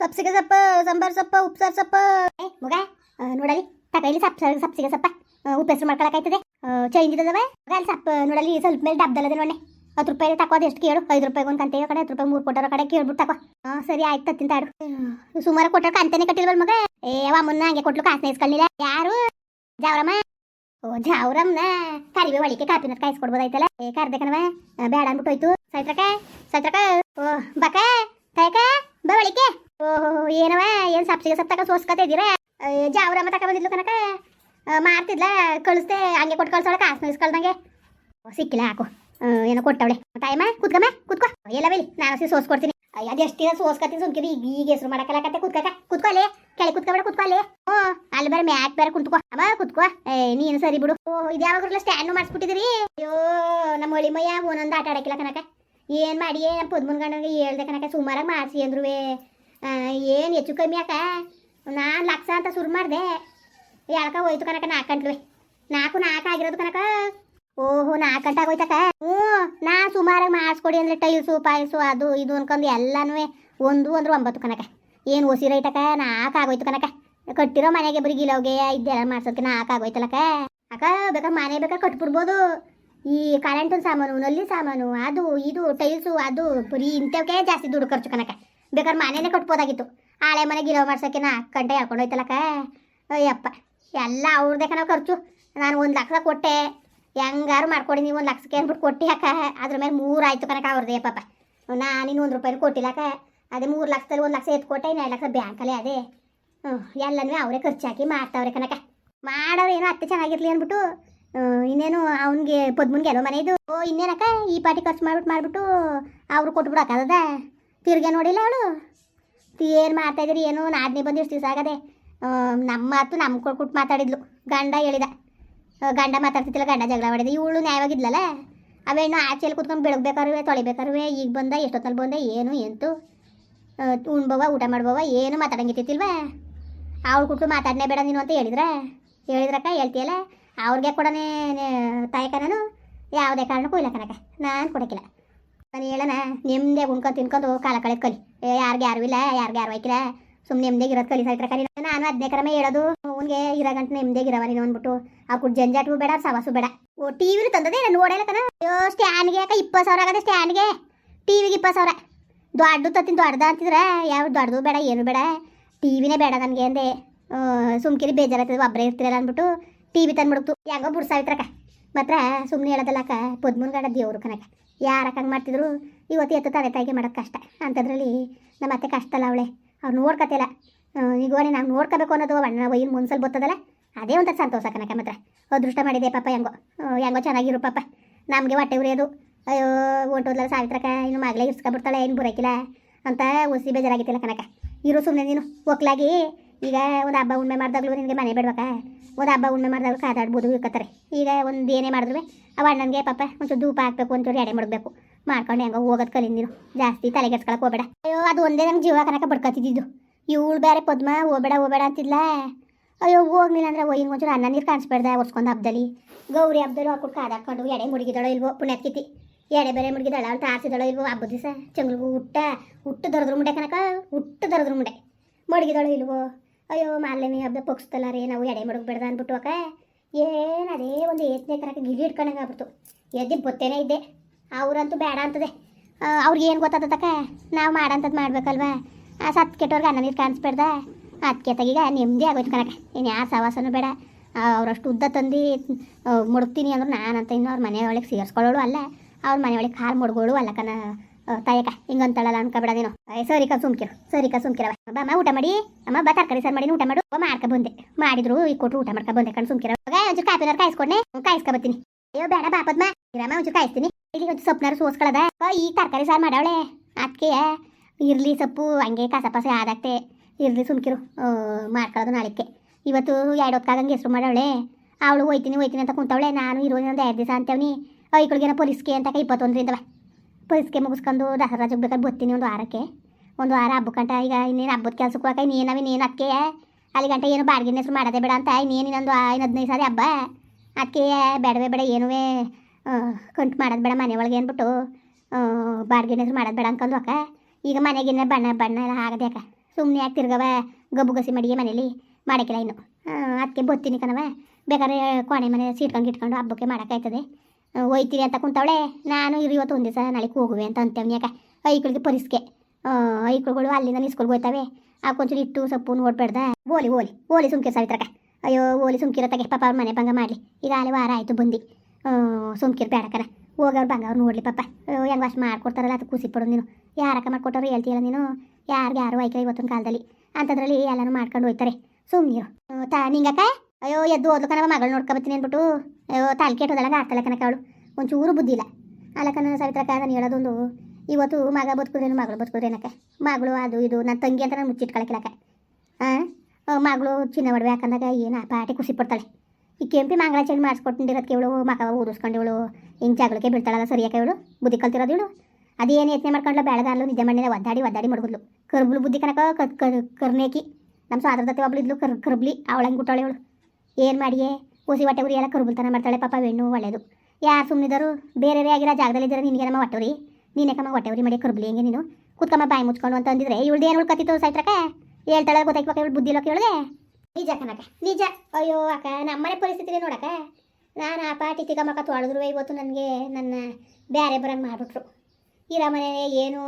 ಸಬ್ಸಿಗೆ ಸಪ್ಪ, ಸಾಂಬಾರ್ ಸಪ್ಪ, ಉಪ್ಸಾರ್ ಸಪ್ಪ. ಏ, ಮಗ ನೋಡಲಿ ತಕ ಇಲ್ಲಿ ಸಪ್ ಸಬ್ಸಿಗೆ ಸಪ್ಪ. ಉಪ್ಪೆಸರು ಮಾಡ್ಕೊಳಕಾಯ್ತದೆ. ಚೇಂಜ್ ಇದ್ದದವ? ಅಲ್ಲಿ ಸಪ್ಪ ನೋಡಲಿ, ಸ್ವಲ್ಪ ಮೇಲೆ ಡಬ್ದಲ್ಲದೆ ನೋಡೆ ಹತ್ತು ರೂಪಾಯಿ ತಕೋದು ಎಷ್ಟು ಕೇಳು? ಐದು ರೂಪಾಯಿಗೆ ಒಂದು ಕಂತೆ ಕಡೆ, ಹತ್ತು ರೂಪಾಯಿ ಮೂರು ಕೊಟ್ಟರ ಕಡೆ ಕೇಳ್ಬಿಟ್ಟು ತಕೋ. ಹಾಂ ಸರಿ, ಆಯ್ತು ತತ್ತಿನ ತಾಡು. ಸುಮಾರು ಕೊಟ್ಟರ ಕಂತೆನೆ ಕಟ್ಟಿಲ್ವಲ್ ಮಗ? ಏ ಅವ ಮುನ್ನ ಹಂಗೆ ಕೊಟ್ಲು ಕಾಸು ಇಸ್ಕೊಳ್ಳಿಲ್ಲ ಯಾರು? ಜಾವ್ರಮ್ಮ? ಓ ಜಾವ್ರಮ್ನ ಕರಿವೆ ಒಳಿಕೆ ಕಾಪಿನ ಕಾಯಿಸ್ಕೊಡ್ಬೋದಾಯ್ತಲ್ಲ ಏ ಕರ್ದಕನವ ಬೇಡ ಅಂದ್ಬಿಟ್ಟು ಹೋಯ್ತು ಸೈತ್ರಕ ಸೈತ್ರಕ ಓ ಬಕ ಕಾಯಕ ಬಾ ಒಳಿಕೆ ಓಹೋ, ಏನವ, ಏನ್ ಸಪ್ಸಿಗೆ ಸತ್ತಕ ಸೋಸ್ಕತೆ ಜಾವ್ರ ಜಾವ್ರಮ್ಮ ತಕ ಬಂದಿದ್ಲು ಕನಕ ಮಾರ್ತಿದ್ಲ, ಕಳಿಸ್ದೆ, ಹಂಗೆ ಕೊಟ್ಟು ಕಳ್ಸೋಳ ಕಾಸು ಇಸ್ಕೊಳ್ದಂಗೆ. ಸಿಕ್ಕಿಲ್ಲ, ಹಾಕು. ಏನೋ ಕೊಟ್ಟವಳೆ. ತಾಯಮ್ಮ, ಕುತ್ಕಮ್ಮ, ಕುತ್ಕೋ. ಎಲ್ಲ ಬೇಲಿ, ನಾನು ಸೋಸ್ ಕೊಡ್ತೀನಿ ಅಯ್ಯ ಅದು ಎಷ್ಟು ದಿನ ಸೋಸ್ಕತ್ತೀನಿ ಸುಮ್ಕಿರಿ, ಈಗ ಈಗ ಹೆಸರು ಮಾಡಕ್ಕಲಕತ್ತೆ. ಕುತ್ಕಕ ಕುತ್ಕೋ ಅಲ್ಲೇ ಕೆಳಗೆ ಕುತ್ಕೊಬೇಡ, ಕುತ್ಕೋ ಅಲ್ಲೇ ಓ, ಅಲ್ಲಿ ಬೇರೆ ಮ್ಯಾಕ್ ಬೇರೆ ಕುಂತ್ಕೋ. ಅಮ್ಮ, ಕುತ್ಕೋ. ಏ, ನೀನು ಸರಿ ಬಿಡು. ಓ ಇದು ಯಾವಾಗಲೂ ಸ್ಟ್ಯಾಂಡ್ ಮಾಡಿಸ್ಬಿಟ್ಟಿದ್ರಿ? ಅಯ್ಯೋ, ನಮ್ಮ ಮಯ್ಯ ಒಂದೊಂದು ಆಟ ಆಡಕ್ಕಿಲ್ಲ ಕನಕ ಏನು ಮಾಡಿ ನಮ್ಮ ಪದ್ಮನ್ ಗಂಡನಿಗೆ ಹೇಳ್ದೆ ಕನಕ ಸುಮಾರಾಗಿ ಮಾಡಿಸಿ ಅಂದ್ರುವೆ. ಏನು ಹೆಚ್ಚು ಕಮ್ಮಿ ಯಾಕ ನಾನು ಲಕ್ಷ ಅಂತ ಶುರು ಮಾಡಿದೆ. ಯಾಕ ಹೋಯ್ತು ಕನಕ ನಾಲ್ಕು ಗಂಟ್ಲುವೆ ನಾಲ್ಕು ನಾಲ್ಕು ಆಗಿರೋದು ಕನಕ ಓಹೋ ನಾಲ್ಕು ಗಂಟೆ ಆಗೋಯ್ತಕ ಹ್ಞೂ, ನಾ ಸುಮಾರಾಗಿ ಮಾಡಿಸ್ಕೊಡಿ ಅಂದರೆ ಟೈಲ್ಸು ಪಾಯಸು ಅದು ಇದು ಅನ್ಕೊಂಡು ಎಲ್ಲನೂ ಒಂದು ಅಂದ್ರೆ ಒಂಬತ್ತು ಕನಕ ಏನು ಒಸಿ ರೈತಕ ನಾಲ್ಕು ಆಗೋಯ್ತು ಕನಕ ಕಟ್ಟಿರೋ ಮನೆಗೆ ಬರೀ ಗಿಲೋಗೆ ಇದೆಲ್ಲ ಮಾಡ್ಸೋದಕ್ಕೆ ನಾಲ್ಕು ಆಗೋಯ್ತಲ್ಲಕ ಅಕ್ಕ ಬೇಕಾದ್ರೆ ಮನೆ ಬೇಕಾದ್ರೆ ಕಟ್ಬಿಡ್ಬೋದು. ಈ ಕರೆಂಟಿನ ಸಾಮಾನು, ನಲ್ಲಿ ಸಾಮಾನು, ಅದು, ಇದು ಟೈಲ್ಸು ಅದು, ಬರೀ ಇಂಥವಕ್ಕೆ ಜಾಸ್ತಿ ದುಡ್ಡು ಖರ್ಚು ಕನಕ ಬೇಕಾದ್ರೆ ಮನೆನೇ ಕಟ್ಬೋದಾಗಿತ್ತು. ಹಳೆ ಮನೆ ಗಿರೋ ಮಾಡ್ಸೋಕೆ ನಾ ಗಂಟೆ ಹೇಳ್ಕೊಂಡು ಹೋಯ್ತಲಕ್ಕ. ಅಯ್ಯಪ್ಪ, ಎಲ್ಲ ಅವ್ರದ್ದೇ ಕಣ ಖರ್ಚು. ನಾನು ಒಂದು ಲಕ್ಷ ಕೊಟ್ಟೆ. ಹೆಂಗಾರು ಮಾಡ್ಕೊಡಿ ನೀವು ಒಂದು ಲಕ್ಷಕ್ಕೆ ಅಂದ್ಬಿಟ್ಟು ಕೊಟ್ಟಿ ಅಕ್ಕ. ಅದ್ರ ಮೇಲೆ ಮೂರು ಆಯ್ತು ಕನಕ ಅವ್ರದ್ದೇ ಪಾಪ. ನಾನಿನ್ನು ಒಂದು ರೂಪಾಯಿ ಕೊಟ್ಟಿಲ್ಲಕ್ಕ ಅದೇ ಮೂರು ಲಕ್ಷದಲ್ಲಿ ಒಂದು ಲಕ್ಷ ಎತ್ತು ಕೊಟ್ಟೆ ಇನ್ನು ಲಕ್ಷ ಬ್ಯಾಂಕಲ್ಲೇ ಅದೇ. ಹ್ಞೂ ಎಲ್ಲನೂ ಅವರೇ ಹಾಕಿ ಮಾಡ್ತಾವ್ರೆ ಕನಕ ಮಾಡೋರು ಏನೋ ಅತ್ತೆ ಚೆನ್ನಾಗಿರ್ಲಿ ಅಂದ್ಬಿಟ್ಟು ಇನ್ನೇನು ಅವನಿಗೆ ಪದ್ಮನ್ಗೆ ಏನೋ ಮನೆ ಇದು. ಓ, ಇನ್ನೇನಕ್ಕ, ಈ ಪಾರ್ಟಿ ಖರ್ಚು ಮಾಡ್ಬಿಟ್ಟು, ಮಾಡಿಬಿಟ್ಟು ಅವ್ರು ಕೊಟ್ಬಿಡು ಅಕ್ಕದ ತಿರ್ಗೆ ನೋಡಿಲ್ಲ ಅವಳು? ಏನು ಮಾಡ್ತಾ ಇದ್ದೀರಿ ಏನು ನಾದ್ನಿ ಬಂದು ಇಷ್ಟು ದಿವಸ ಆಗದೆ. ನಮ್ಮ ಮಾತು ನಮ್ಮ ಕೊಟ್ಬಿಟ್ಟು ಮಾತಾಡಿದ್ಲು. ಗಂಡ ಹೇಳಿದ. ಗಂಡ ಮಾತಾಡ್ತಿದ್ದಿಲ್ಲ, ಗಂಡ ಜಗಳ ಮಾಡಿದ. ಇವಳು ನ್ಯಾಯವಾಗಿದ್ಲಲ್ಲ? ಅವೇನು ಆಚೆಯಲ್ಲಿ ಕುತ್ಕೊಂಡು ಬೆಳಗ್ಬೇಕಾರುವೆ, ತೊಳಿಬೇಕಾರುವೆ, ಈಗ ಬಂದ, ಎಷ್ಟೊತ್ತಲ್ಲಿ ಬಂದೆ, ಏನು, ಎಂತು? ಉಣ್ಬವ, ಊಟ ಮಾಡ್ಬವ, ಏನು ಮಾತಾಡಂಗಿತ್ತಿಲ್ವಾ ಅವಳು ಕುಟ್ಟು ಮಾತಾಡನೆ ಬೇಡ ನೀನು ಅಂತ ಹೇಳಿದ್ರೆ? ಹೇಳಿದ್ರಕ್ಕ, ಹೇಳ್ತೀಯಲ್ಲ? ಅವ್ರಿಗೆ ಕೊಡನೇ ತಾಯಕ ನಾನು ಯಾವುದೇ ಕಾರಣಕ್ಕೂ ಇಲ್ಲ ಕನಕ ನಾನು ಕೊಡಕ್ಕಿಲ್ಲ. ನಾನು ಹೇಳಣ ನೆಮ್ಮದಿ ಉಣ್ಕೊಂಡು ತಿನ್ಕೊಂಡು ಕಾಲ ಕಳೆದ ಕಲಿ. ಯಾರಿಗೆ ಯಾರು ಇಲ್ಲ, ಯಾರಿಗೆ ಯಾರು ಹಾಕಿಲ್ಲ ಸುಮ್ಮನೆ ನಿಮ್ದೇ ಇರೋದು ಕಲಿ ಸೈತ್ರ ಕಲಿ ನಾನು ಅದೇ ಕ್ರಮ ಹೇಳೋದು, ಅವ್ನಿಗೆ ಇರೋ ಗಂಟೆ ನೆಮ್ಮದಿಗೆ ಇರವ ನೀನು ಅಂದ್ಬಿಟ್ಟು. ಆ ಕುಡ್ ಜಂಜಾಟು ಬೇಡ ಸವಾಸು ಬೇಡ. ಓ, ಟಿ ತಂದದೇ ತಂದದೆ ನಾನು ನೋಡಲ್ಲ ಅಯ್ಯೋ, ಸ್ಟ್ಯಾಂಡ್ಗೆ ಯಾಕೆ ಇಪ್ಪತ್ತು ಸಾವಿರ ಆಗದೆ ಸ್ಟ್ಯಾಂಡ್ಗೆ. ಟಿ ವಿಗೆ ಇಪ್ಪತ್ತು ಸಾವಿರ. ದೊಡ್ಡದು ತತ್ತಿನ ದೊಡ್ಡದ ಅಂತಿದ್ರೆ ಯಾವ ದೊಡ್ಡದು ಬೇಡ, ಏನು ಬೇಡ. ಟಿ ವಿನೇ ಬೇಡ ನನಗೆ ಅಂದೆ. ಸುಮ್ಕಿರಿ, ಬೇಜಾರಾಗ್ತದೆ ಒಬ್ಬರೇ ಇರ್ತಿರಲ್ಲ ಅಂದ್ಬಿಟ್ಟು ಟಿ ವಿ ತಂದ್ಬಿಡ್ತು ಹೆಂಗೋ ಬಿಡ್ಸಾಯ್ತ್ರಕ್ಕ ಮಾತ್ರ ಸುಮ್ಮನೆ ಹೇಳೋದಲ್ಲಕ್ಕ ಪದ್ಮನ್ಗಡ ದೇವ್ರು ಕನಕ ಯಾರಕ್ಕೆ ಹಂಗೆ ಮಾಡ್ತಿದ್ರು, ಇವತ್ತು ಎತ್ತು ತಂದೆ ತಾಯಿಗೆ ಮಾಡೋದು ಕಷ್ಟ. ಅಂಥದ್ರಲ್ಲಿ ನಮ್ಮ ಅತ್ತೆ ಕಷ್ಟ ಅಲ್ಲ ಅವಳೆ. ಅವ್ರು ನೋಡ್ಕೊತಿಲ್ಲ ಈಗ ನಾವು ನೋಡ್ಕೋಬೇಕು ಅನ್ನೋದು ಅಣ್ಣ ಏನು ಮುನ್ಸಲ್ ಬರ್ತದಲ್ಲ ಅದೇ ಒಂಥರ ಸಂತೋಷ ಕನಕ ಮಾತ್ರ ಅದೃಷ್ಟ ಮಾಡಿದೆ ಪಾಪ ಹೆಂಗೋ. ಹೆಂಗೋ ಚೆನ್ನಾಗಿರು ಪಾಪ. ನಮಗೆ ಹೊಟ್ಟೆ ಉರಿಯೋದು. ಅಯ್ಯೋ ಹೊಂಟೋದ್ಲಲ್ಲ ಸಾವಿತ್ರಕ್ಕ ಇನ್ನು ಮಗಳೇ ಇರ್ಸ್ಕೊಬಿಡ್ತಾಳೆ, ಏನು ಬುರಕಿಲ್ಲ ಅಂತ ಒಸಿ ಬೇಜಾರಾಗಿತ್ತಿಲ್ಲ ಕನಕ ಇರು ಸುಮ್ಮನೆ ನೀನು. ಒಕ್ಲಾಗಿ ಈಗ ಒಂದು ಹಬ್ಬ ಉಣ್ಮೆ ಮಾಡಿದಾಗಲೂ ನಿನಗೆ ಮನೆ ಬಿಡ್ಬೇಕಾ? ಒಂದು ಹಬ್ಬ ಉಣ್ಮೆ ಮಾಡಿದಾಗಲೂ ಕಾದಾಡ್ಬೋದು ಇಕ್ಕತ್ತಾರೆ ಈಗ ಒಂದು ಏನೇ ಮಾಡಿದ್ರು ಅವ ಅಣ್ಣನಿಗೆ ಪಾಪ ಒಂಚೂರು ಧೂಪ ಹಾಕ್ಬೇಕು, ಒಂಚೂರು ಎಡೆ ಮುಡ್ಬೇಕು. ಮಾಡ್ಕೊಂಡು ಹೆಂಗೋ ಹೋಗೋದು ಕಲಿಂದಿರು ಜಾಸ್ತಿ ತಲೆಗೆಡ್ಸ್ಕೊಳಕ್ಕೆ ಹೋಗ್ಬೇಡ. ಅಯ್ಯೋ, ಅದು ಒಂದೇ ನಮ್ಗೆ ಜೀವ ಕನಕ ಬಡ್ಕೊತಿದ್ದು ಇವಳು ಬೇರೆ ಪದ್ಮ, ಹೋಗ್ಬೇಡ ಹೋಗ್ಬೇಡ ಅಂತಿಲ್ಲ ಅಯ್ಯೋ, ಹೋಗ್ಲಿಲ್ಲ ಅಂದ್ರೆ ಒಯ್ಯಿನ ಒಂಚೂರು ಅನ್ನ ನೀರು ಕಾಣಿಸ್ಬೇಡ್ದ, ಒರ್ಸ್ಕೊಂಡು ಹಬ್ಬದಲ್ಲಿ ಗೌರಿ ಹಬ್ಬದಲ್ಲಿ ಹಾಕ್ಬಿಟ್ಟು ಕಾದಾಕೊಂಡು ಎಡೆ ಮುಡಿಗಿದಳೋ ಇಲ್ವೋ ಪುಣ್ಯತ್ಕಿತಿ ಎಡೆ ಬೇರೆ ಮುಡುಗಿದಳ, ಅವಳು ತಾರ್ಸಿದಳೋ ಇಲ್ವೋ ಹಬ್ಬದ ದಿವಸ. ಚಂಗ್ಳಿಗೂ ಹುಟ್ಟ, ಹುಟ್ಟು ದರದ್ರ ಮುಂಡೆ ಕನಕ, ಹುಟ್ಟು ದರದ್ರ ಮುಂಡೆ. ಮಡಗಿದಳೋ ಇಲ್ವೋ. ಅಯ್ಯೋ, ಮಾಲ್ಯಮಿ ಹಬ್ಬ ಪಕ್ಷದಲ್ಲ ರೀ ನಾವು ಎಡೆ ಮಡಗ್ಬೇಡ್ದ ಅಂದ್ಬಿಟ್ಟು ಅಕ್ಕ. ಏನು ಅದೇ ಒಂದು ಏತನೇ ಕನಕ ಗಿಳಿ ಇಟ್ಕೊಂಡಂಗೆ ಆಗ್ಬಿಡ್ತು. ಎದ್ದು ಬತ್ತೇನೆ ಇದ್ದೆ. ಅವ್ರಂತೂ ಬೇಡ ಅಂತದೆ. ಅವ್ರಿಗೆ ಏನು ಗೊತ್ತಾದಕ್ಕ ನಾವು ಮಾಡಂಥದ್ದು ಮಾಡ್ಬೇಕಲ್ವಾ? ಆ ಸತ್ ಕೆಟ್ಟವ್ರಿಗೆ ಅನ್ನ ನೀರು ಕಾಣಿಸ್ಬೇಡ್ದ? ಅದಕ್ಕೆ ತಗೀಗ ನೆಮ್ಮದಿ ಆಗೋಯ್ತು ಕಣಕ ಇನ್ನು ಯಾರು ಸವಾಸನೂ ಬೇಡ. ಅವರಷ್ಟು ಉದ್ದ ತಂದು ಮುಡುಕ್ತೀನಿ ಅಂದ್ರೆ ನಾನಂತ ಇನ್ನು ಅವ್ರ ಮನೆಯೊಳಗೆ ಸೇರಿಸ್ಕೊಳ್ಳೋಳು ಅಲ್ಲ. ಅವ್ರ ಮನೆಯೊಳಗೆ ಕಾಲು ಮುಡ್ಗೋಳು ಅಲ್ಲ ಕನ ತಾಯಕ ಹಿಂಗಂತಳಲ್ಲ ಅನ್ಕೋಬೇಡ ನೀನು. ಸರಿ ಕಾ ಸುಮ್ಕಿರು. ಸರಿ ಕಾ ಸುಮ್ಕಿರವ ಅಮ್ಮ ಊಟ ಮಾಡಿ. ಅಮ್ಮ, ಬಾ ತರಕಾರಿ ಸರ್ ಮಾಡಿ ಊಟ ಮಾಡು. ಮಾಡ್ಕ ಬಂದೆ. ಮಾಡಿದ್ರು ಈಗ ಕೊಟ್ರು ಊಟ ಮಾಡ್ಕೊ ಬಂದೆ ಕಣ್ ಸುಮ್ಕಿರ. ಒಂಚೂರು ಕಾಪಿನಾರು ಕಾಯಿಸ್ಕೊಂಡೆ ಕಾಯಿಸ್ಕೊ ಬರ್ತೀನಿ. ಅಯ್ಯೋ, ಬೇಡ ಬಾಪದ್ಮ ಇರಮ್ಮ, ಒಂಚೂರು ಕಾಯಿಸ್ತೀನಿ. ಇಲ್ಲಿ ಒಂಚೂರು ಸೊಪ್ಪನಾರು ಸೋಸ್ಕೊಳದ. ಈ ತರಕಾರಿ ಸಾರು ಮಾಡವಳೆ. ಅದಕ್ಕೆ ಇರ್ಲಿ ಸೊಪ್ಪು, ಹಂಗೆ ಕಾಸ ಪಸ ಆದಾಗ್ತೆ. ಇರ್ಲಿ ಸುಮ್ಕಿರು. ಮಾಡ್ಕೊಳ್ಳೋದು ನಾಳೆಕ್ಕೆ. ಇವತ್ತು ಎರಡು ಹೊತ್ತಾಗಂಗೆ ಹೆಸರು ಮಾಡವಳೆ. ಅವಳು ಹೋಯ್ತೀನಿ ಹೋಯ್ತೀನಿ ಅಂತ ಕುಂತವಳೆ. ನಾನು ಇರೋದು ಒಂದು ಎರಡು ದಿವಸ ಅಂತೇವ್ನಿ. ಐಗಳಿಗೇನೋ ಪೊಲೀಸ್ಗೆ ಅಂತ ಇಪ್ಪತ್ತೊಂದರಿಂದವ ಪೊಲೀಸ್ಗೆ ಮುಗಿಸ್ಕೊಂಡು ರಾಜಕ್ಕೆ ಬೇಕಾದ್ರೆ ಬರ್ತೀನಿ ಒಂದು ವಾರಕ್ಕೆ ಒಂದು ವಾರ ಹಬ್ಬಕ್ಕಂಟ ಈಗ ಇನ್ನೇನು ಹಬ್ಬದ ಕೆಲಸಕ್ಕೆ ಹೋಗಕ್ಕೆ ಇನ್ನೇನವ ಇನ್ನೇನು ಅದಕ್ಕೆ ಅಲ್ಲಿ ಗಂಟೆ ಏನು ಬಾಡಿಗೆ ಹೆಸರು ಮಾಡೋದೇ ಬೇಡ ಅಂತ ಇನ್ನೇನು ಇನ್ನೊಂದು ಇನ್ನು ಹದಿನೈದು ಸಾರಿ ಹಬ್ಬ ಅದಕ್ಕೆ ಬೇಡವೇ ಬೇಡ ಏನುವೇ ಕಂಟು ಮಾಡೋದು ಬೇಡ ಮನೆ ಒಳಗೆ ಅಂದ್ಬಿಟ್ಟು ಬಾಡಿಗೆ ಹೆಸರು ಮಾಡೋದು ಬೇಡ ಅನ್ಕೊಂಡು ಅಕ್ಕ ಈಗ ಮನೆಗಿನ್ನ ಬಣ್ಣ ಬಣ್ಣ ಎಲ್ಲ ಆಗದೆ ಅಕ್ಕ ಸುಮ್ಮನೆ ಯಾಕೆ ತಿರ್ಗವ ಗಬ್ಬು ಗಸಿ ಮಡಿಗೆ ಮನೇಲಿ ಮಾಡೋಕ್ಕಿಲ್ಲ ಇನ್ನು ಅದಕ್ಕೆ ಬರ್ತೀನಿ ಕಣವ ಬೇಕಾದ್ರೆ ಕೋಣೆ ಮನೆ ಸೀಟ್ಕೊಂಡು ಇಟ್ಕೊಂಡು ಹಬ್ಬಕ್ಕೆ ಮಾಡೋಕ್ಕಾಯ್ತದೆ ಒಯ್ತೀವಿ ಅಂತ ಕುಂತವಳೆ. ನಾನು ಇರು ಇವತ್ತು ಒಂದೇ ದಿವಸ ನಾಳೆಗೆ ಹೋಗುವೆ ಅಂತ ಅಂತೇವ್ನಿ ಯಾಕೆ? ಐಕಳಿಗೆ ಪರಿಸ್ಕೆ. ಐಕಳುಗಳು ಅಲ್ಲಿಂದ ನಿಸ್ಕೊಳ್ಗೆ ಹೋಯ್ತವೆ. ಹಾಕೊಂಚೂರು ಇಟ್ಟು ಸೊಪ್ಪು ನೋಡ್ಬೇಡ್ದ ಓಲಿ ಓಲಿ ಓಲಿ ಸುಮ್ಕಿರ ಸಾವಿತ್ರಕ ಅಯ್ಯೋ ಓಲಿ ಸುಮ್ಕಿರ ತಗೆ ಪಾಪ ಅವ್ರ ಮನೆ ಭಂಗ ಮಾಡಲಿ. ಈಗ ಅಲ್ಲಿ ವಾರ ಆಯಿತು ಬಂದು. ಸುಮ್ಕಿರ್ ಬೇಡಕನ ಹೋಗವ್ರು ಬಂಗ ಅವ್ರು ನೋಡಲಿ ಪಾಪ. ಹೆಂಗೆ ಅಷ್ಟು ಮಾಡ್ಕೊಡ್ತಾರಲ್ಲ, ಅದು ಖುಷಿ ಪಡೋದು ನೀನು. ಯಾರಕ್ಕ ಮಾಡ್ಕೊಟ್ಟವ್ರು ಹೇಳ್ತೀಯಲ್ಲ ನೀನು? ಯಾರಿಗೆ ಯಾರು ಐಕ್ರೆ ಇವತ್ತಿನ ಕಾಲದಲ್ಲಿ? ಅಂಥದ್ರಲ್ಲಿ ಎಲ್ಲನೂ ಮಾಡ್ಕೊಂಡು ಹೋಯ್ತಾರೆ. ಸುಮ್ಮನಿರು ತಾ, ನಿಂಗಕ್ಕ? ಅಯ್ಯೋ, ಎದ್ದು ಓದ್ಲು ಕಣವ ಮಗಳು ನೋಡ್ಕೊಬತ್ತೀನಿ ಅಂದ್ಬಿಟ್ಟು. ಅಯ್ಯೋ ತಾಲ್ ಕೆಟ್ಟದಲ್ಲ ಆಡ್ತಾಳೆ ಕನಕ ಅವಳು. ಒಂಚೂರು ಬುದ್ಧಿ ಇಲ್ಲ. ಅಲ್ಲಕನ ಸಾವಿತ್ರಕ್ಕ ನಾನು ಹೇಳೋದೊಂದು. ಇವತ್ತು ಮಗ ಬದುಕಿದ್ರೇನು, ಮಗಳು ಬದುಕಿದ್ರೇನಕ್ಕ? ಮಗಳು ಅದು ಇದು ನನ್ನ ತಂಗಿ ಅಂತ ನಾನು ಮುಚ್ಚಿಟ್ಕೊಳಕಿಲ್ಲಕ್ಕ. ಹಾಂ ಮಗಳು ಚಿನ್ನ ಒಡವೆ ಹಾಕಂದಾಗ ಏನು ಪಾಟಿ ಖುಷಿ ಪಡ್ತಾಳೆ. ಈ ಕೆಂಪಿ ಮಂಗಳ ಚೆಂಡು ಮಾಡಿಸ್ಕೊಟ್ಟಿರೋದಕ್ಕೆ ಇವಳು, ಮಗ ಓದಿಸ್ಕೊಂಡು ಇವಳು, ಹಿಂಗೆ ಜಗಳಕ್ಕೆ ಬೀಳ್ತಾಳಲ್ಲ ಸರಿಯಾಕ ಇವಳು? ಬುದ್ಧಿ ಕಲ್ತಿರೋದು ಇವಳು? ಅದೇನು ಯತ್ನೆ ಮಾಡ್ಕೊಂಡ್ಲ ಬೆಳಗಾರ್ಲು ನಿಜ ಮಣ್ಣಿನ ಒದ್ದಾಡಿ ಒದ್ದಾಡಿ ಮಡಗುದ್ಲು. ಕರ್ಬುಲು ಬುದ್ಧಿ ಕನಕ ಕರ್ನೇಕಿ. ನಮ್ಮ ಸ್ವಾತಂತ್ರ್ಯತೆ ಒಬ್ಳು ಇದ್ಲು, ಕರ್, ಕರ್ಬ್ಲಿ, ಅವಳಂಗೆ ಗುಟ್ಟಾಳೆ ಇವಳು. ಏನು ಮಾಡಿಯೇ? ಕೂಸಿ ಹೊಟ್ಟೆ ಉರಿ ಎಲ್ಲ ಕರ್ಬುಲ್ತನ ಮಾಡ್ತಾಳೆ, ಪಾಪ ಹೆಣ್ಣು ಒಳ್ಳೇದು. ಯಾರು ಸುಮ್ಮನಿದರು ಬೇರೆ ಆಗಿರೋ ಜಾಗದಲ್ಲಿ ಇದ್ದರೆ ನಿನಗೆ ನಮ್ಮ ಹೊಟ್ಟೆವ್ರಿ ನೀನೇ ಕಮ್ಮ ಹೊಟ್ಟೆ ಉರಿ ಮಾಡಿ ಕರ್ಬ್ಲಿ ಹೆಂಗೆ ನೀನು? ಕುತ್ಕಮ್ಮ ಬಾಯಿ ಮುಚ್ಕೊಂಡು ಅಂತ ಅಂದಿದ್ರೆ, ಇವಳ್ದು ಏನು ಉಳ್ಕತ್ತಿತ್ತು ಸೈತ್ರಕ್ಕೆ? ಹೇಳ್ತಾಳೆ, ಗೊತ್ತಾಯ್ತು ಇವಳು ಬುದ್ಧಿ ಲೋಕ ಇವಳಿಗೆ? ನಿಜ ನಿಜ. ಅಯ್ಯೋ ಅಕ್ಕ, ನಮ್ಮನೆ ಪರಿಸ್ಥಿತಿ ನೋಡಕ್ಕ, ನಾನು ಆ ಪಾಟಿ ತಿಗಮಕ್ಕ ತೊಳೆದ್ರು ಇವತ್ತು ನನಗೆ, ನನ್ನ ಬ್ಯಾರೆ ಬರಂಗೆ ಮಾಡಿಬಿಟ್ರು. ಇರೋ ಮನೆ ಏನು,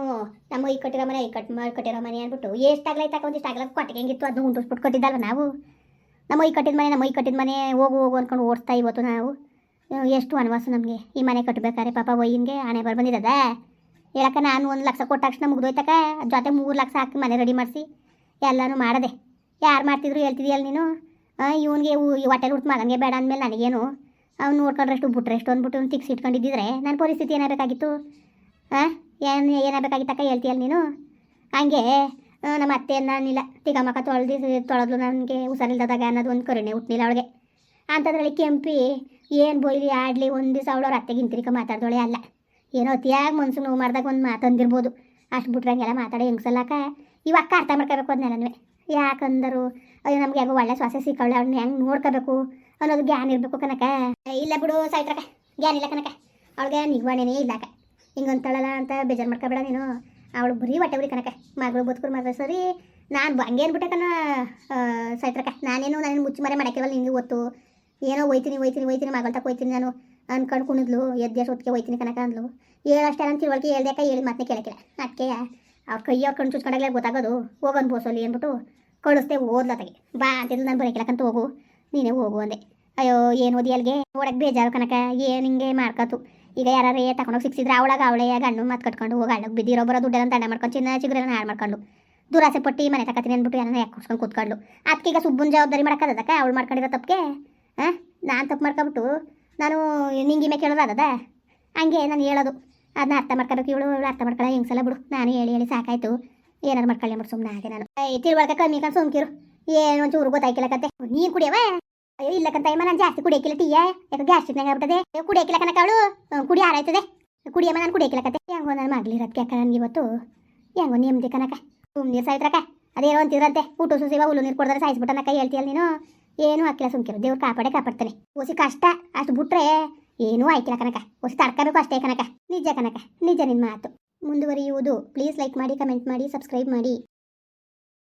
ನಮ್ಮ ಈ ಕಟ್ಟಿರೋ ಮನೆ, ಈ ಕಟ್ ಮಾಡಿ ಕಟ್ಟಿರೋ ಮನೆ ಅಂದ್ಬಿಟ್ಟು ಎಷ್ಟಾಗ್ಲೈತಕ್ಕ ಒಂದಿಷ್ಟು ಆಗ್ಲ ಕೊಟ್ಟಿಗೆ ಹೆಂಗಿತ್ತು, ಅದನ್ನ ಉಂಟಿಸ್ಬಿಟ್ಟು ಕೊಟ್ಟಿದ್ದಲ್ವ ನಾವು? ನಮ್ಮ ಈ ಕಟ್ಟಿದ ಮನೆ, ನಮ್ಮ ಈ ಕಟ್ಟಿದ ಮನೆ, ಹೋಗು ಹೋಗು ಅಂದ್ಕೊಂಡು ಓಡಿಸ್ತಾ ಇವತ್ತು ನಾವು. ಎಷ್ಟು ವನವಾಸ ನಮಗೆ. ಈ ಮನೆ ಕಟ್ಟಬೇಕಾರೆ ಪಾಪ ಒಯ್ಯನ್ಗೆ ಹಣೆ ಬರ್ ಬಂದಿದ್ದದ ಹೇಳಕ್ಕ ನಾನು ಒಂದು ಲಕ್ಷ ಕೊಟ್ಟ ತಕ್ಷಣ ಮುಗ್ದೋಯ್ತಕ್ಕ. ಜೊತೆ ಮೂರು ಲಕ್ಷ ಹಾಕಿ ಮನೆ ರೆಡಿ ಮಾಡಿಸಿ. ಎಲ್ಲನೂ ಮಾಡದೆ. ಯಾರು ಮಾಡ್ತಿದ್ರು ಹೇಳ್ತಿದ್ಯಲ್ಲ ನೀನು? ಇವನಿಗೆ ಈ ಹೊಟ್ಟೆಲಿ ಹುಟ್ಟು ಮಗನಿಗೆ ಬೇಡ ಅಂದಮೇಲೆ ನನಗೇನು? ಅವ್ನು ಬುಟ್ರೆ ಎಷ್ಟು ಅಂದ್ಬಿಟ್ಟು ಅವ್ನು ತಿಕ್ಸಿ ಇಟ್ಕೊಂಡಿದ್ದಿದ್ರೆ ನನ್ನ ಪರಿಸ್ಥಿತಿ ಏನಾಗಬೇಕಾಗಿತ್ತು? ಹಾಂ ಏನು, ಏನಾಗಬೇಕಾಗಿತ್ತಕ್ಕ ಹೇಳ್ತೀಯಲ್ಲ ನೀನು? ಹಂಗೆ ನಮ್ಮ ಅತ್ತೆ ನಾನಿಲ್ಲ ತಿಗಮಕ ತೊಳೆದು ತೊಳೆದ್ಲು. ನನಗೆ ಹುಷಾರಿಲ್ದಾಗ ಅನ್ನೋದು ಒಂದು ಕರುಣೆ ಹುಟ್ಟಿಲ್ಲ ಅವಳಿಗೆ. ಅಂಥದ್ರಲ್ಲಿ ಕೆಂಪಿ, ಏನು ಬೊಯ್ಲಿ ಆಡಲಿ, ಒಂದು ದಿವಸ ಅವಳು ಅವ್ರ ಅತ್ತೆಗೆ ಮಾತಾಡ್ದೋಳೆ ಅಲ್ಲ. ಏನೋ ಅತಿಯಾಗಿ ಮನ್ಸು ನೋವು ಮಾಡಿದಾಗ ಒಂದು ಮಾತಂದಿರ್ಬೋದು ಅಷ್ಟು ಬಿಟ್ರೆ ಹಂಗೆಲ್ಲ ಮಾತಾಡಿ ಹೆಂಗ್ಸಲ್ಲಕ್ಕ ಇವಾಗ ಅರ್ಥ ಮಾಡ್ಕೋಬೇಕು ಅದನ್ನೆಲ್ಲನೂ ಯಾಕಂದರು? ಅಯ್ಯೋ, ನಮ್ಗೆ ಯಾಕೋ ಒಳ್ಳೆ ಶ್ವಾಸ ಸಿಕ್ಕವಳೆ. ಅವ್ಳನ್ನ ಹೆಂಗೆ ನೋಡ್ಕೋಬೇಕು ಅನ್ನೋದು ಜ್ಞಾನ ಇರಬೇಕು ಕನಕ ಇಲ್ಲ ಬಿಡು ಸಾಯ್ತ್ರಕ ಜ್ಞಾನ ಇಲ್ಲ ಕನಕ ಅವಳಿಗೆ ನಿಗ್ವಾಣೆನೇ ಇಲ್ಲಕ ಹಿಂಗಂತಾಳಲ್ಲ ಅಂತ ಬೇಜಾರು ಮಾಡ್ಕೋಬೇಡ ನೀನು. ಅವಳು ಬರೀ ಹೊಟ್ಟೆ ಕನಕ ಮಗಳು ಬದುಕರು ಮಾತ್ರ ಸರಿ. ನಾನು ಹಂಗೆ ಅಂದ್ಬಿಟ್ಟೆ ಕಣ ಸೈತ್ರಕ್ಕೆ. ನಾನೇನು ನಾನು ಮುಚ್ಚಿ ಮರೆ ಮಾಡಕ್ಕೆವಲ್ಲ ನಿಂಗೆ ಗೊತ್ತು. ಏನೋ ಒಯ್ತೀನಿ ಒಯ್ತೀನಿ ಒಯ್ತೀನಿ ಮಗಳ ತಕ್ಕ ಒಯ್ತೀನಿ ನಾನು ಅನ್ಕೊಂಡು ಕುಣಿದ್ಲು. ಎದ್ದೆ ಸೊತ್ತಿಗೆ ಒಯ್ತೀನಿ ಕನಕ ಅಂದ್ಲು. ಹೇಳಷ್ಟೇ ಅಂತ ತಿಳುವಳಿಕೆ ಹೇಳ್ದಕ್ಕ ಹೇಳಿ ಮತ್ತೆ ಕೇಳಕ್ಕಿಲ್ಲ. ಅದಕ್ಕೆ ಅವ್ರ ಕೈ ಕಣ್ಣು ಚುಚ್ಕೊಂಡಾಗಲೇ ಗೊತ್ತಾಗೋದು. ಹೋಗೋನ್ ಬೋಸಲ್ಲಿ ಅಂದ್ಬಿಟ್ಟು ಕಳಿಸ್ದೆ ಓದ್ಲತ್ತಾಗೆ ಬಾ ಅಂತಿದ್ದು ನಾನು ಬರೋಕಿಲ್ಲಕ್ಕಂತ ಹೋಗು. ನೀನೇ ಹೋಗು ಅಂದೆ. ಅಯ್ಯೋ, ಏನು ಓದಿ ಅಲ್ಲಿಗೆ ನೋಡಕ್ಕೆ ಬೇಜಾರು ಕನಕ ಏನು ಹಿಂಗೆ ಮಾಡ್ಕತ್ತು? ಈಗ ಯಾರೇ ತಗೊಂಡೋಗಿ ಸಿಕ್ಸಿದ್ರೆ ಅವಳಾಗ ಅವಳೇ ಗಂಡು ಮತ್ತೆ ಕಟ್ಕೊಂಡು ಹೋಗಿ ಅಳಗ್ ಬಿದ್ದಿರೋ ಬರೋ ದುಡ್ಡೆಲ್ಲ ದಂಡ ಮಾಡ್ಕೊಂಡು ಚಿನ್ನ ಚಿಗುರೆಲ್ಲ ಹಾಳು ಮಾಡ್ಕೊಂಡು ದುರಾಸೆ ಪಟ್ಟಿ ಮನೆ ತಕತೀನಿ ಅಂದ್ಬಿಟ್ಟು ಏನೋ ಯಾಕೆ ಕುಡ್ಸ್ಕೊಂಡು ಕೂತ್ಕೊಂಡು. ಅದಕ್ಕೆ ಈಗ ಸುಬ್ಬನ ಜವಾಬ್ದಾರಿ ಮಾಡೋಕ್ಕದಕ್ಕ ಅವಳು ಮಾಡ್ಕೊಂಡಿರೋ ತಪ್ಪಿಗೆ ಹಾಂ ನಾನು ತಪ್ಪು ಮಾಡ್ಕೊಬಿಟ್ಟು ನಾನು ನಿಂಗಿಮೆ ಕೇಳೋದು ಅದದ ಹಂಗೆ ನಾನು ಹೇಳೋದು. ಅದನ್ನ ಅರ್ಥ ಮಾಡ್ಕೋಬೇಕು ಇವಳು ಇವಳು ಅರ್ಥ ಮಾಡ್ಕೊಳ್ಳೋ ಸಲ ಬಿಡು. ನಾನು ಹೇಳಿ ಹೇಳಿ ಸಾಕಾಯ್ತು. ಏನಾರು ಮಾಡ್ಕೊಳ್ಳಿ ಬಿಡು ಸುಮ್ಮನೆ ಹಾಗೆ ನಾನು. ಏ ತಿಳುವಳಿಕೆ ಕಮ್ಮಿ ಕನ್ ಸುಮ್ಕಿರು. ಏನು ಒಂಚೂರು ಗೊತ್ತಾಯ್ಕಿಲ್ಲ ಕತೆ. ನೀನು ಕುಡಿಯವ ಅಯ್ಯೋ, ಇಲ್ಲ ಕಂತ ನಾನು ಜಾಸ್ತಿ ಕುಡಿಯಕ್ಕಿಲ್ಲ ಟೀ ಯಾಕೆ ಗ್ಯಾಸ್ಟ್ರಿಕ್ನಾಗ ಆಗ್ಬಿಟ್ಟದೆ. ಕುಡಿಯಕ್ಕಿಲ್ಲ ಕನಕ ಅವಳು. ಕುಡಿ, ಆರಾಯ್ತದೆ. ಕುಡಿಯಮ್ಮ ನಾನು ಕುಡಿಯಕ್ಕಿಲ್ಲ ಕತೆ. ಹೆಂಗೋ ನಾನು ಮಗ್ಲಿರತ್ತೆ ಅಕ್ಕ, ನನಗೆ ಇವತ್ತು. ಹೆಂಗೋ ನಿಮ್ದೆ ಕನಕ. ಸುಮ್ಮನೆ ಸಾಯ್ತ್ರಕ ಅದೇನೋ ಅಂತಿದ್ರಂತೆ. ಊಟ ಸುಸಿವ ಹುಲ್ಲು ನೀರು ಕೊಡ್ತಾರೆ ಸಾಯಿಸ್ಬಿಟ್ಟನಕ್ಕ ಹೇಳ್ತೀಯಲ್ಲ ನೀನು? ಏನು ಹಾಕಿಲ್ಲ, ಸುಮ್ಕಿರು. ದೇವ್ರು ಕಾಪಾಡೇ, ಕಾಪಾಡ್ತಾನೆ. ಓಸಿ ಕಷ್ಟ, ಅಷ್ಟು ಬಿಟ್ರೆ ಏನೂ ಆಯ್ಕಿಲ್ಲ ಕನಕ. ಓಸಿ ತಡ್ಕೋಬೇಕು ಅಷ್ಟೇ ಕನಕ. ನಿಜ ಕನಕ. ನಿಜ ನಿನ್ನ ಮಾತು. ಮುಂದುವರಿಯುವುದು. ಪ್ಲೀಸ್ ಲೈಕ್ ಮಾಡಿ, ಕಮೆಂಟ್ ಮಾಡಿ, ಸಬ್ಸ್ಕ್ರೈಬ್ ಮಾಡಿ.